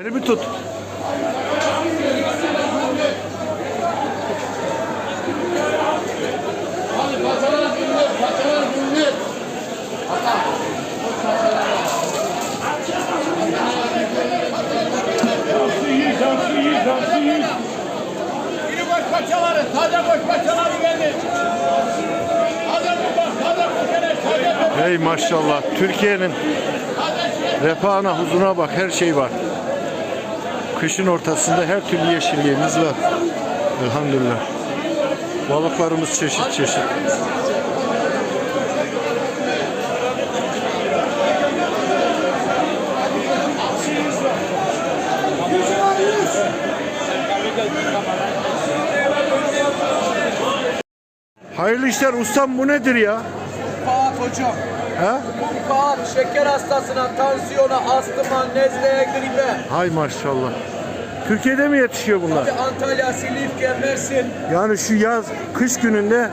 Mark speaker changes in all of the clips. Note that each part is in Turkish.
Speaker 1: Elimi tut.
Speaker 2: Hadi paçalar günler, paçalar günler.
Speaker 3: Şansı iyi, şansı iyi, şansı iyi.
Speaker 2: Yeni boş paçaları, taze boş paçaları geldi.
Speaker 1: Hey maşallah. Türkiye'nin refahına, huzuruna bak. Her şey var. Kışın ortasında her türlü yeşilliğimiz var. Elhamdülillah. Balıklarımız çeşit çeşit. Hayırlı işler ustam bu nedir ya?
Speaker 4: Kağıt hocam. Bu kağıt şeker hastasına, tansiyona, astıma, nezleye, gribe.
Speaker 1: Hay maşallah. Türkiye'de mi yetişiyor bunlar?
Speaker 4: Tabii Antalya, Silifke, Mersin.
Speaker 1: Yani şu yaz, kış gününde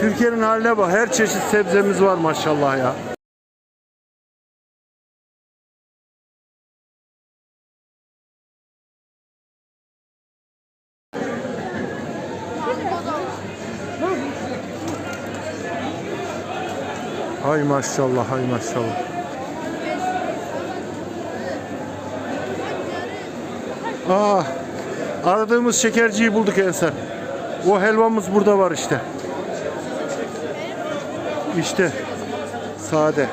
Speaker 1: Türkiye'nin haline bak. Her çeşit sebzemiz var maşallah ya. Hay maşallah, hay maşallah. Ah, aradığımız şekerciyi bulduk Ensar. O helvamız burada var işte. İşte sade.